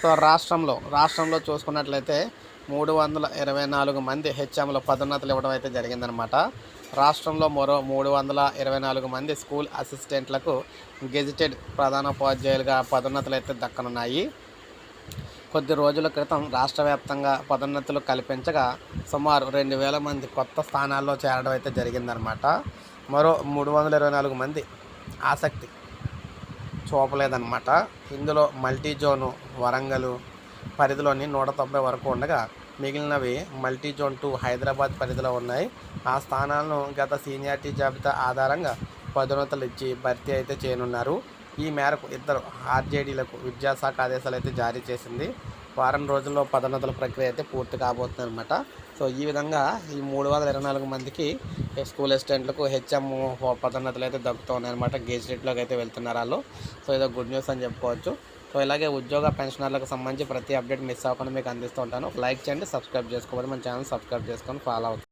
So రాష్ట్రంలో రాష్ట్రంలో చూసుకున్నట్లయితే మూడు వందల ఇరవై నాలుగు మంది హెచ్ఎంలో పదోన్నతులు ఇవ్వడం అయితే జరిగిందనమాట రాష్ట్రంలో మరో మూడు వందల ఇరవై నాలుగు మంది స్కూల్ అసిస్టెంట్లకు గెజిటెడ్ ప్రధానోపాధ్యాయులుగా పదోన్నతులు అయితే దక్కనున్నాయి. కొద్ది రోజుల క్రితం రాష్ట్ర వ్యాప్తంగా పదోన్నతులు కల్పించగా సుమారు రెండు వేల మంది కొత్త స్థానాల్లో చేరడం అయితే జరిగిందనమాట మరో మూడు వందల ఇరవై నాలుగు మంది ఆసక్తి చూపలేదన్నమాట. ఇందులో మల్టీ జోను వరంగల్ పరిధిలోని నూట తొంభై వరకు ఉండగా మిగిలినవి మల్టీ జోన్ టూ హైదరాబాద్ పరిధిలో ఉన్నాయి. ఆ స్థానాలను గత సీనియారిటీ జాబితా ఆధారంగా పదోన్నతులు ఇచ్చి భర్తీ అయితే చేయనున్నారు. ఈ మేరకు ఇద్దరు ఆర్జేడీలకు విద్యాశాఖ ఆదేశాలు అయితే జారీ చేసింది. వారం రోజుల్లో పదోన్నతుల ప్రక్రియ అయితే పూర్తి కాబోతుంది అనమాట సో ఈ విధంగా ఈ మూడు వందల ఇరవై నాలుగు మందికి స్కూల్ అసిస్టెంట్లకు హెచ్ఎం పదోన్నతులు అయితే దక్కుతున్నాయి అనమాట గేజ్లెట్లోకి అయితే వెళ్తున్నారు వాళ్ళు. సో ఇదో గుడ్ న్యూస్ అని చెప్పుకోవచ్చు. సో ఇలాగే ఉద్యోగ పెన్షనర్లకు సంబంధించి ప్రతి అప్డేట్ మిస్ అవ్వకుండా మీకు అందిస్తూ ఉంటాను. లైక్ చేయండి సబ్స్క్రైబ్ చేసుకోవాలి మన ఛానల్ సబ్స్క్రైబ్ చేసుకొని ఫాలో అవుతుంది